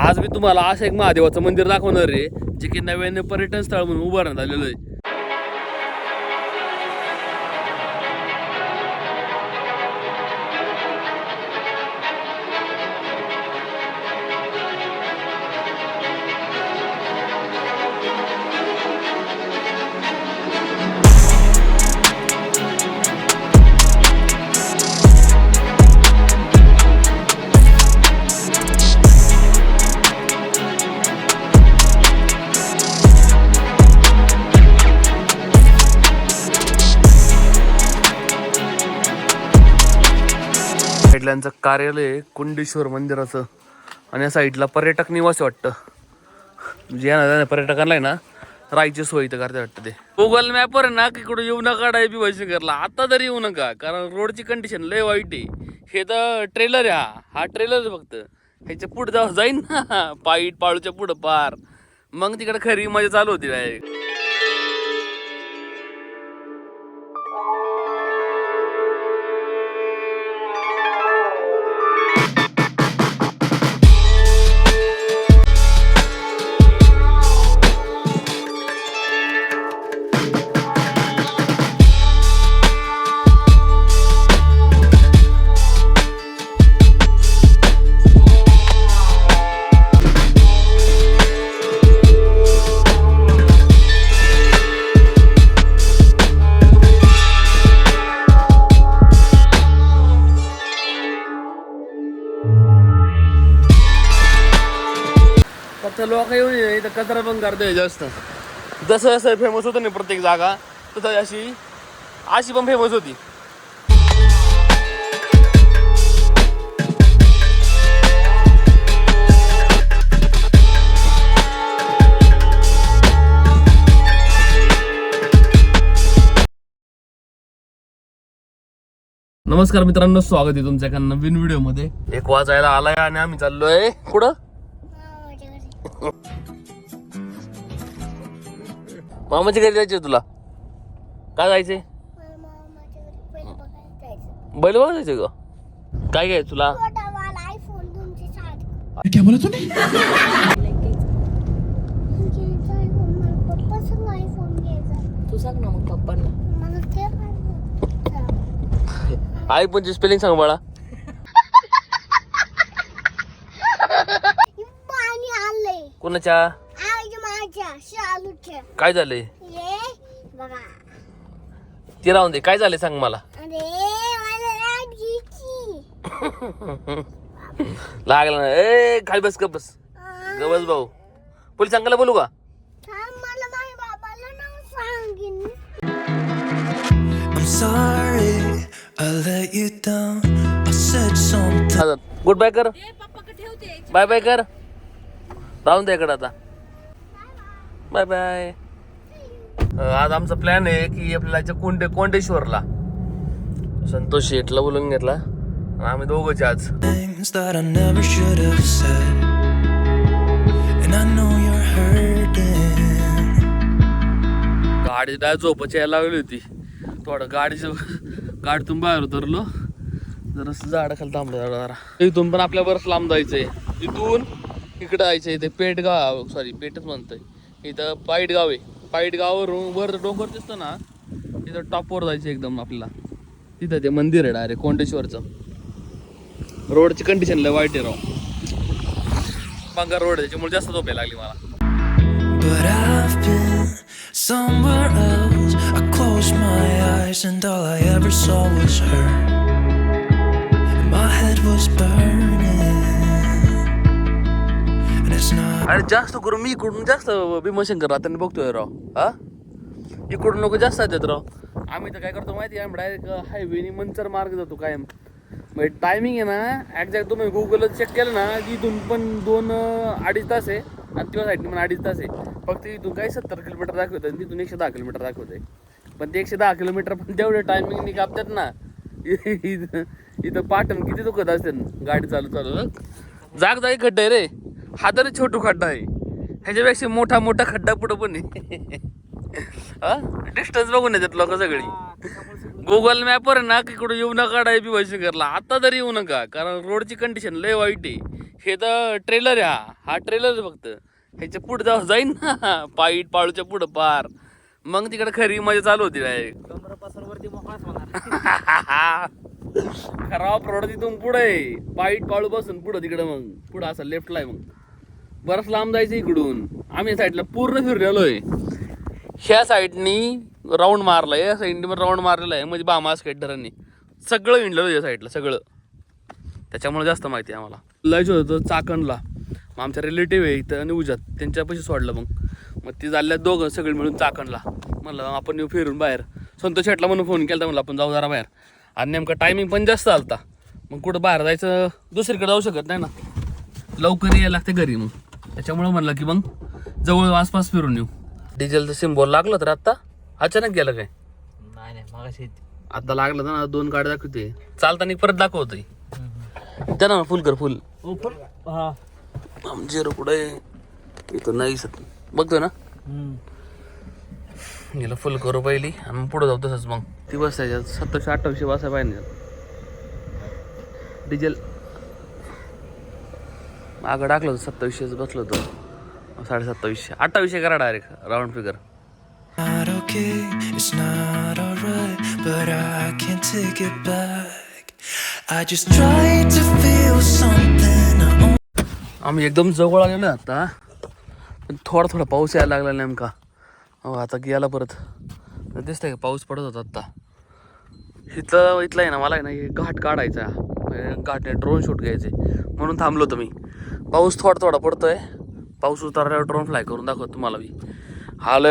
आज मी तुम्हाला असं एक महादेवाचं मंदिर दाखवणार आहे जे की नव्याने पर्यटन स्थळ म्हणून उभारण्यात आलेलं आहे. साईडला कार्यालय कुंडेश्वर मंदिराचं. आणि या साईडला पर्यटक निवास वाटतं. म्हणजे या ना पर्यटकांना आहे ना राहायची सोय इथं करते वाटतं ते. गुगल मॅपवर आहे ना की कुठं येऊ नका डायबी वैशिकरला आता तरी येऊ नका कारण रोडची कंडिशन लय वाईट आहे. हे तर ट्रेलर आहे हा. हा ट्रेलर फक्त. ह्याच्या पुढे जाऊ जाईन ना. पाईट पाळूच्या पुढं पार. मग तिकडे खरी मजा चालू होती डायरेक्ट फक्त लोक येऊन इथं कचरा पण करतोय जास्त. जसं जसं फेमस होतं ना प्रत्येक जागा तसं अशी अशी पण फेमस होती. नमस्कार मित्रांनो स्वागत आहे तुमच्या एका नवीन व्हिडिओमध्ये. एक वाजायला आलाय आणि आम्ही चाललोय. कुठं? मामाच्या घरी जायचंय तुला? काय जायचंय? बैल बघा जायचंय का? काय घ्याय तुला? क्या बोला तूने तू सांग ना मग पप्पांना. आई पण स्पेलिंग सांग बाळा पाणी आलंय कोणाच्या? आज माझ्या शालूच्या काय झालंय? ये बघा. ते राहून दे. काय झालंय सांग मला. अरे मला रात घ्यायची लागला ना ए खाली बस गप बस. ग बस भाऊ. पोलीस सांगायला बोलू का? थांब मला माझ्या बाबाला नाव सांगीन. I'm sorry I let you down. I said something. Good bye कर. बाय बाय कर. राहून दे इकडं आता. Bye bye. आज आमचा प्लॅन आहे की आपल्याला कोंडे कोंडेश्वरला. संतोष शेटला बोलून घेतला. आणि आम्ही दोघंच आज. गाडी डाय झोपाची यायला लागली होती. थोडं गाडीचं गाडीतून बाहेर उतरलो. जरा झाडा खाली थांबलो जरा जरा. इथून पण आपल्या बरंच लांब जायचंय. इथून इकडं जायचं इथे पेटगाव सॉरी पेटच म्हणतंय. इथं पाईटगाव आहे. पाईट वर डोंगर दिसतो ना तिथं टॉपवर जायचं एकदम आपल्याला. तिथं ते मंदिर आहे डायरेक्ट कोंडेश्वरचं. रोडची कंडिशन लय वाईट आहे राव. बंगार रोड आहे त्याच्यामुळे जास्त झोपायला लागली मला. अरे जास्त करून मी इकडून जास्त भीमशंकर राहताना बघतोय राव. हा? इकडून लोक जास्त येतात राव. आम्ही तर काय करतो माहिती आहे डायरेक्ट हायवेनी मंचर मार्ग जातो कायम. म्हणजे टायमिंग आहे ना ॲक्झॅक्ट तुम्ही गुगल चेक केलं ना की इथून पण दोन अडीच तास आहे. आणि तिथं साईडने पण अडीच तास आहे. फक्त इथून काही सत्तर किलोमीटर दाखवतं आणि तिथून एकशे दहा किलोमीटर दाखवत आहे पण ते एकशे दहा किलोमीटर पण तेवढे टायमिंगने कापतात ना. इथं इथं पाटण किती दुखत असते गाडी चालू चालू जाग जागी खड्डे रे. हा तरी छोटू खड्डा आहे. ह्याच्यापेक्षा मोठा मोठा खड्डा पुढं पण आहे. डिस्टन्स बघून येतात लोक सगळी. गुगल मॅपवर आहे ना की कुठं येऊ नका डायबी करला आता तरी येऊ नका कारण रोडची कंडिशन लय वाईट आहे. हे तर ट्रेलर आहे हा. हा ट्रेलर आहे फक्त. ह्याच्या पुढं जाऊ जाईन ना. पाईट पाळूच्या पुढं पार. मग तिकडे खरी मजा चालू होती डायरेक्ट खराब रोड तिथून पुढे पाईट पाळू बसून पुढं तिकडे मग. पुढं असं लेफ्टला आहे मग. बरंच लांब जायचं इकडून. आम्ही साईडला पूर्ण फिरलेलोय. ह्या साईडनी राऊंड मारलाय. या साईडनी राऊंड मारलेला आहे. म्हणजे बामा स्केटरनी सगळं हिंडलेलं या साईडला सगळं. त्याच्यामुळे जास्त माहिती आहे आम्हाला. लयच होतं चाकणला. मग आमच्या रिलेटिव्ह आहे इथं न्यूजात त्यांच्यापाशी सोडलं मग. मग ती झाल्या दोघं सगळे मिळून चाकणला. म्हणलं आपण येऊ फिरून बाहेर. संतोष शेटला म्हणून फोन केला म्हणलं आपण जाऊ जरा बाहेर. आणि नेमका टायमिंग पण जास्त आलता. मग कुठं बाहेर जायचं दुसरीकडे जाऊ शकत नाही ना. लवकर यायला लागते घरी मग. त्याच्यामुळं म्हणलं की मग जवळ आसपास फिरून येऊ. डिझेलचं सिम्बॉल लागलं तर आत्ता? अचानक गेलं काय? नाही नाही मागाशी आता लागलं तर ना दोन गाड्या दाखवते. चालताना परत दाखवतोय. त्या ना फुल कर फुल. हा झिरो कुठे इथं नाही दिसत. बघतोय ना? गेलं फुल करू पहिली आणि पुढे जाऊ तसंच मग. ती बसायच्या सत्तावीसशे अठ्ठावीसशे बसाय पाहिजे. डिझेल मागं टाकलं होतं सत्तावीसशेच बसलं होतं. साडे सत्तावीसशे अठ्ठावीसशे करा डायरेक्ट राऊंड फिगर आम्ही एकदम जवळ आलेलो आता पण थोडा थोडा पाऊस यायला लागला नेमका. हो आता गेला परत. दिसतंय का पाऊस पडत होता आता? इथलं इथलं आहे ना मला आहे ना हे घाट काढायचा. घाट ड्रोन शूट घ्यायचे. म्हणून थांबलो होतो मी. पाऊस थोडा थोडा पडतो आहे पाऊस उतरल्यावर ड्रोन फ्लाय करून दाखवतो तुम्हाला मी. हाल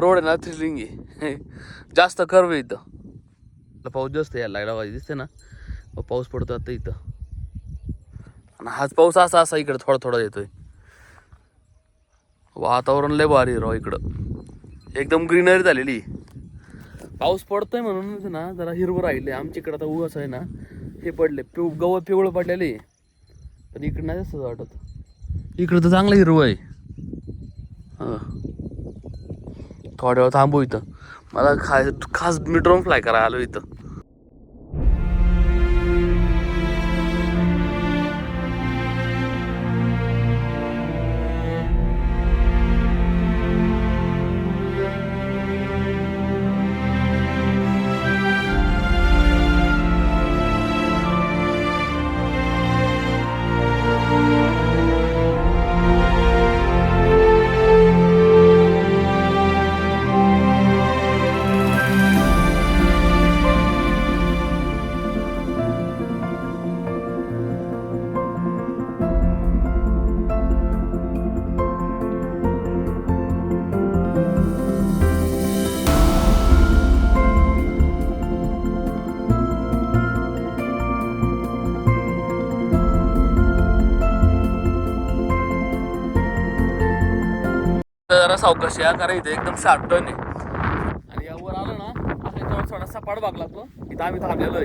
रोड आहे ना थ्रिलिंग आहे. जास्त कर्व इथं. पाऊस जास्त यायला लागला पाहिजे दिसते ना. मग पाऊस पडतो आता इथं. आणि हाच पाऊस असा असा इकडं थोडा थोडा येतोय. वातावरण लय भारी राव इकडं. एकदम ग्रीनरी झालेली पाऊस पडतोय म्हणून ना जरा हिरवं राहिले आमच्या इकडं आता ऊस आहे ना हे पडले. पिव गवत पिवळं पडलेले. पण इकडं नाही जास्त वाटत. इकडं तर चांगलं हिरवं आहे. हां. थोड्या वेळ थांबू इथं. मला खा खास मी ड्रोन फ्लाय करायला आलो इथं. जरा सावकाश या कारण इथे एकदम शार्प टर्न आहे आणि यावर आलं ना याच्यावर थोडा सपाट भाग लागतो. इथं आम्ही थांबलेलो आहे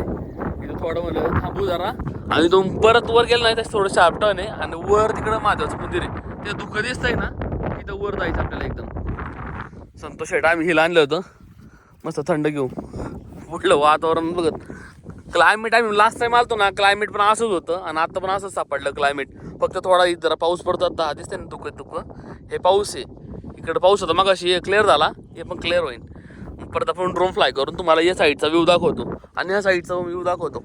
इथं थोडं म्हणलं थांबू जरा. आणि तो परत वर गेला नाही त्याचं थोडं शार्प टर्न आहे आणि वर तिकडं महादेवाचं मंदिर आहे. ते दुःख दिसतंय ना तिथं वर जायचं आपल्याला एकदम. संतोष शेट आम्ही हिला आणलं होतं. मस्त थंड घेऊ कुठलं वातावरण बघत. क्लायमेट आम्ही लास्ट टाइम आलतो ना क्लायमेट पण असंच होतं. आणि आता पण असंच सापडलं क्लायमेट फक्त थोडा इथं जरा पाऊस पडतो आता हा दिसते ना दुःख दुःख. हे पाऊस आहे. इकडे पाऊस होता मग अशी क्लिअर झाला हे पण क्लिअर होईल परत आपण ड्रोन फ्लाय करून तुम्हाला या साईडचा व्ह्यू दाखवतो आणि या साईडचा व्ह्यू दाखवतो.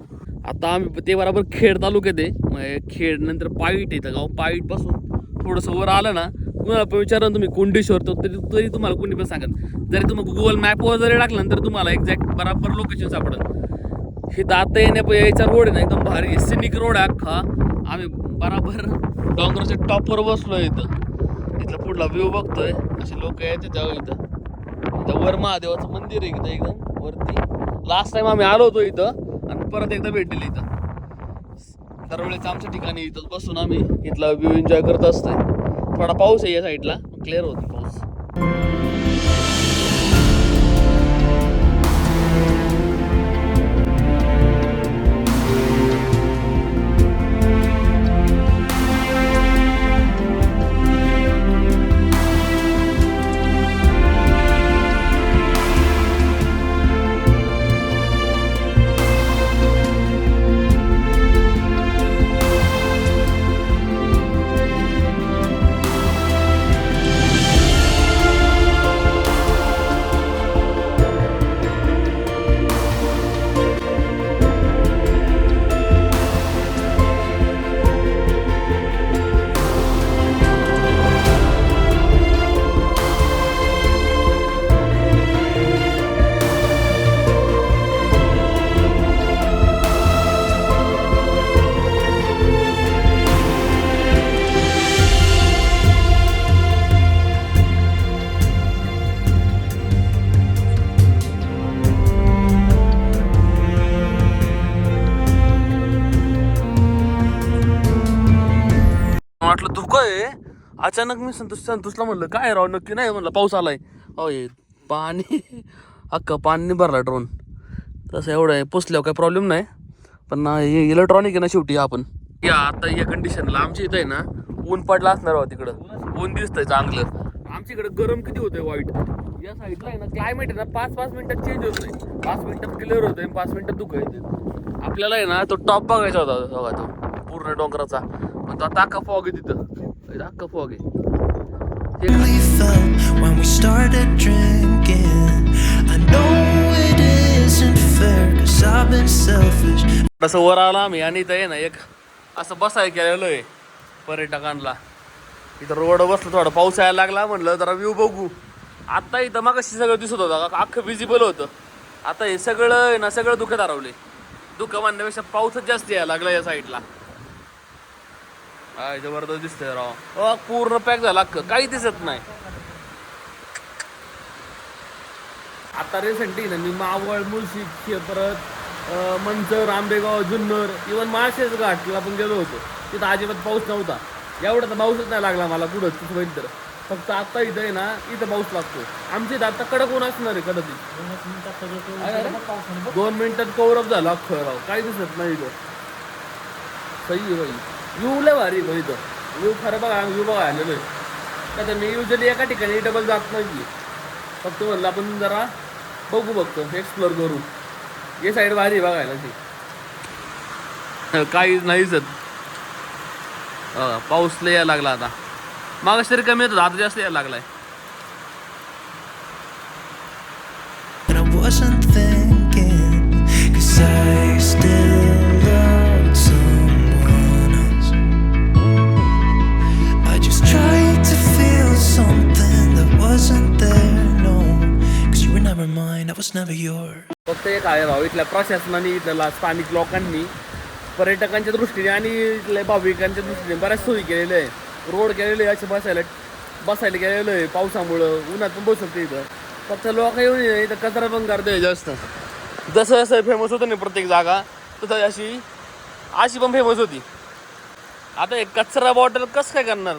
आता आम्ही ते बरोबर खेड तालुक्यात आहे. मग खेड नंतर पाईट येतं गाव. पाईटपासून थोडंसं वर आलं ना तुम्हाला पण विचारा तुम्ही कुंडेश्वर तर तरी तरी तुम्हाला कोणी पण सांगत. जरी तुम्ही गुगल मॅपवर जरी टाकलं तर तुम्हाला एक्झॅक्ट बराबर लोकेशन सापडेल. हे दाता येण्या यायचा रोड आहे ना एकदम भारी सिनिक रोड आहे अख्खा. आम्ही बराबर डोंगराच्या टॉपवर बसलो इथं. इथला पुढला व्ह्यू बघतोय. असे लोक यायचे तेव्हा हो, इथं. इथं वर महादेवाचं मंदिर आहे इथं एकदम वरती. लास्ट टाइम आम्ही आलो होतो इथं आणि परत एकदा भेटलेलं इथं. दरवेळेस आमच्या ठिकाणी इथं बसून आम्ही इथला व्ह्यू एन्जॉय करत असतोय. थोडा पाऊस आहे या साईडला क्लिअर होतो पाऊस. अचानक मी संतोष संतोषला म्हणलं काय राव नक्की नाही? म्हणलं पाऊस आलाय. अहो हे पाणी अख्खा पाणी भरला ड्रोन तसं एवढं आहे पोचल्यावर काही प्रॉब्लेम नाही. पण इलेक्ट्रॉनिक आहे ना शेवटी आपण. या आता या कंडिशनला आमच्या इथं आहे ना ऊन पडला असणार हो तिकडं. ऊन दिसतंय चांगलं. आमच्या इकडं गरम किती होतंय वाईट. या साईडला आहे ना क्लायमेट आहे ना पाच पाच मिनिटात चेंज होत नाही पाच मिनिटात क्लिअर होतंय पाच मिनिटात दुःख येते आपल्याला आहे ना तो टॉप बघायचा होता बघा तो पूर्ण डोंगराचा. पण तो आता अख्खा फॉग आहे तिथं. आहे we felt when we started drinking. I know it isn't fair, cause I've been selfish. तसं वर आला आम्ही आणि इथं आहे ना एक असं बसाय केलेलं आहे पर्यटकांना. इथं रोड बसलं थोडा पाऊस यायला लागला म्हणलं जरा व्ह्यू बघू. आता इथं मग सगळं दिसत होतं का अख्खं विजिबल होतं. आता हे सगळं ना सगळं दुःख हरवले दुःख म्हणण्यापेक्षा पाऊसच जास्त यायला लागला या साईडला काय जबरदस्त दिसतंय राव. अ, पूर्ण पॅक झाला अख्खं. काही दिसत नाही. आता रिसेंटली ना मी मावळ मुळशी परत मंचर आंबेगाव जुन्नर इवन माळशेज घाटला पण गेलो होतो. तिथं अजिबात पाऊस नव्हता. एवढा तर पाऊसच नाही लागला मला कुठं तिथं होईल तर. फक्त आता इथं आहे ना इथं पाऊस लागतो. आमच्या इथं आता कडक ऊन असणार आहे कडक दोन मिनिटात कौरव झालं अख्खं राव. काही दिसत नाही इथं. सही आहे बाई. व्ह्यू लय भारी आहे बाई इथं. व्ह्यू खरं बघा व्ह्यू बघा आलेलो आहे. आता मी युजली एका ठिकाणी डबल जात नाही फक्त म्हणलं आपण जरा बघू बघतो एक्सप्लोर करू. हे साईड भारी बघायला ती. काही नाही सर पाऊस लय यायला लागला आता. मागास तरी कमी होतो आता जास्त यायला लागलाय. I wasn't thinking, cause I still फक्त एक आहे भाऊ इथल्या प्रशासनाने इथल्या स्थानिक लोकांनी पर्यटकांच्या दृष्टीने आणि इथल्या भाविकांच्या दृष्टीने बऱ्याच सोयी केलेल्या आहे रोड केलेले आहे असे बसायला बसायला गेलेलं आहे पावसामुळं. उन्हात पण बसू शकते इथं. फक्त लोक येऊन इथं कचरा पण करते जास्त जसं जसं फेमस होतं ना प्रत्येक जागा तसं अशी अशी पण फेमस होती. आता एक कचरा बॉटल कसं काय करणार?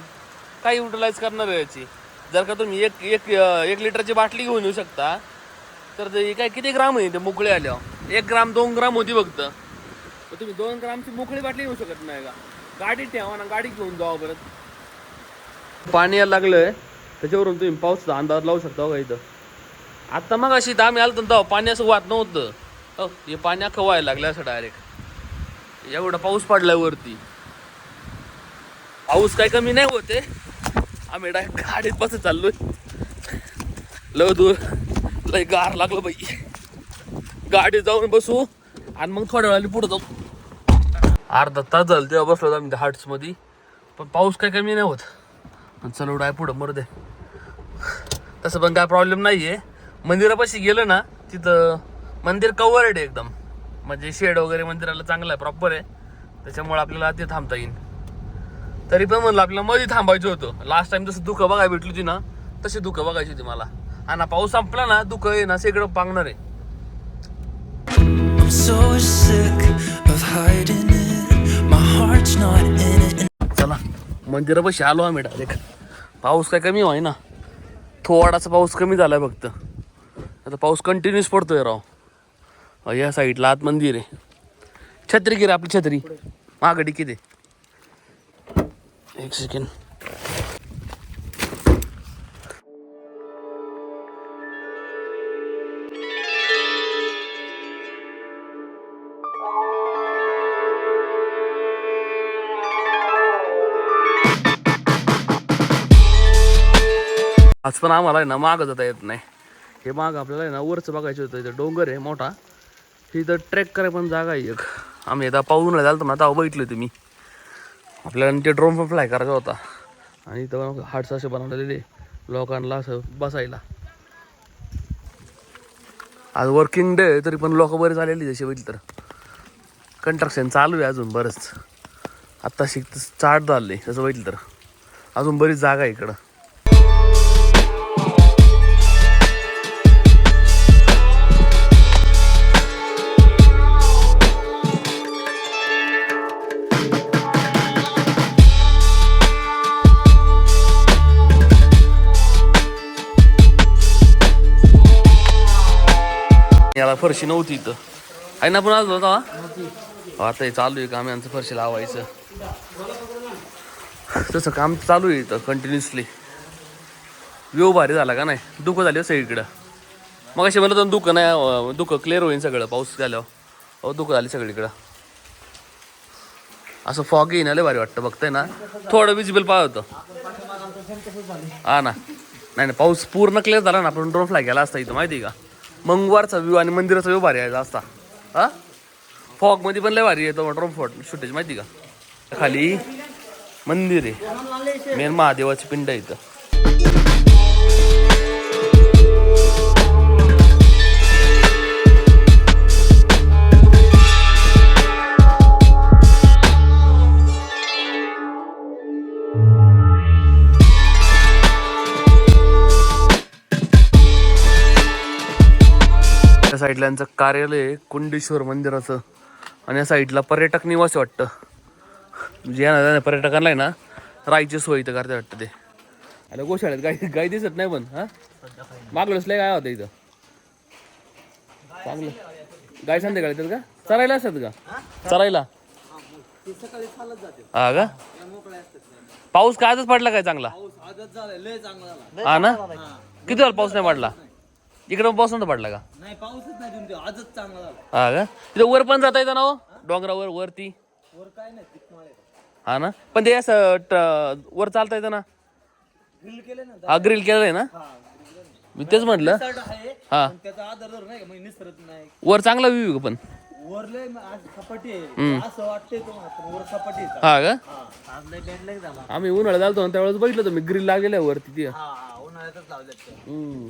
काय युटिलाइज करणार याची. जर का तुम्ही एक एक एक लिटरची बाटली घेऊन येऊ शकता तर ते काय किती ग्राम आहे ते मोकळे आल्यावर? एक ग्राम दोन ग्राम होती फक्त. तर तुम्ही दोन ग्रामची मोकळी बाटली घेऊ शकत नाही का? गाडी ठेवा ना गाडी घेऊन जावा परत. पाणी यायला लागलंय. त्याच्यावरून तुम्ही पावसाचा अंदाज लावू शकता का इथं? आता मग अशी आम्ही आलो तेव्हा पाणी असं वाहत नव्हतं. हो हे पाणी अख्खं व्हायला लागलं असं डायरेक्ट एवढा पाऊस पडलाय वरती. पाऊस काय कमी नाही होते आम्ही डायरेक्ट गाडीत बसत चाललोय. लय दूर. लय गार लागलं बाई. गाडी जाऊन बसू आणि मग थोड्या वेळाने पुढे जाऊ. अर्धा तास झालं तेव्हा बसलो आम्ही त्या हार्ट्समध्ये पण पाऊस काय कमी नाही होत. चल आहे पुढं मरू दे. तसं पण काय प्रॉब्लेम नाही आहे मंदिरापाशी गेलं ना तिथं मंदिर कवर्ड आहे एकदम. म्हणजे शेड वगैरे मंदिराला चांगलं आहे प्रॉपर आहे. त्याच्यामुळे आपल्याला ते थांबता येईल तरी पण म्हणलं आपल्याला मध्ये थांबायचं होतं. लास्ट टाइम जसं दुःख बघायला भेटली होती ना तशी दुःख बघायची होती मला. आणि पाऊस संपला ना दुःख आहे ना सगळं पांगणार आहे. चला मंदिरापाशी आलो आम्ही डायरेक्ट. पाऊस काय कमी व्हाय ना थोडासा पाऊस कमी झालाय फक्त. आता पाऊस कंटिन्युअस पडतोय राव. या साईडला आत मंदिर आहे. छत्री गिर आपली छत्री. मागडी किती एक सेकंड आज पण आम्हाला आहे ना मागं जाता येत नाही. हे माग आपल्याला आहे ना वरचं बघायचं होतं इथं डोंगर आहे मोठा. तिथं ट्रेक करायला पण जागा आहे एक. आम्ही आता पाहून झालं ना तेव्हा बघितलं होतं मी. आपल्याला ते ड्रोन पण फ्लाय करायचा होता. आणि इथं हाट्स असे बनवलेले लोकांना असं बसायला. आज वर्किंग डे तरी पण लोक बरे झालेली जसे बघितलं तर. कंस्ट्रक्शन चालू आहे अजून बरंच. आत्ता शिक स्टार्ट झाले तसं बघितलं तर. अजून बरीच जागा आहे इकडं. फरशी नव्हती इथं. आहे ना पण आलो होता आता हे चालू आहे काम यांचं फरशी लावायचं. तसं काम चालू आहे इथं कंटिन्युअसली व्यू भारी झाला का नाही? दुःख झाली हो सगळीकडं. मग असे म्हणलं तर दुःख नाही दुःख क्लिअर होईल सगळं पाऊस झाल्यावर. अहो दुःख झाली सगळीकडं. असं फॉग येईन लय भारी वाटतं बघताय ना? थोडं विजिबल पाय होतं. हा ना. नाही नाही पाऊस पूर्ण क्लिअर झाला ना आपण ड्रोन फ्लाय केला असता इथं माहिती आहे का? मंगवारचा व्ह्यू आणि मंदिराचा व्ह्यू भारी यायचा असता हा? फॉगमध्ये पण लय भारी येतो ड्रोन फोट शूटेज माहिती का? खाली मंदिर आहे. मेन महादेवाची पिंड आहे इथं. साईडला यांचं कार्यालय कुंडेश्वर मंदिराचं. आणि या साईडला पर्यटक निवास वाटतं. म्हणजे ना पर्यटकांना आहे ना राहायची सोय इथं करते वाटतं ते. अरे गोशाळेत गाय गाय दिसत नाही पण हा? मागलं लय काय होतं इथं. चांगलं. गाय संध्याकाळी येतात का? चरायला असतात का? चरायला? हा का? पाऊस काय आजच पडला काय चांगला? हा ना? किती झाला पाऊस नाही पडला? इकडे नव्हता पडला का? नाही पाऊसच नाही तुमच्या आजच चांगला झाला. हा का? तिथे वर पण जाता येतं ना हो? डोंगरावर वरती. वर काय नाही आहे. हा ना? पण ते असं ट- वर चालता येतं ना? ग्रिल केले ना हा ग्रिल केलंय ना? मी तेच म्हटलं. आहे हा. पण त्याचा आधार जर नाही का म्हणजे निसरत नाही. वर चांगला व्ह्यू पण? वर लय म- आज सपाटी आहे. असं वाटतंय तुम्हाला पण वर सपाटी आहे. हा का? हा आज लय बँड लय झाला. आम्ही उन्हाळ्यात आलतो ना त्यावेळेस बघितलं होतं मी ग्रिल लागलेलं आहे वरती ती. हा हा उन्हाळ्यातच ते. हम्म.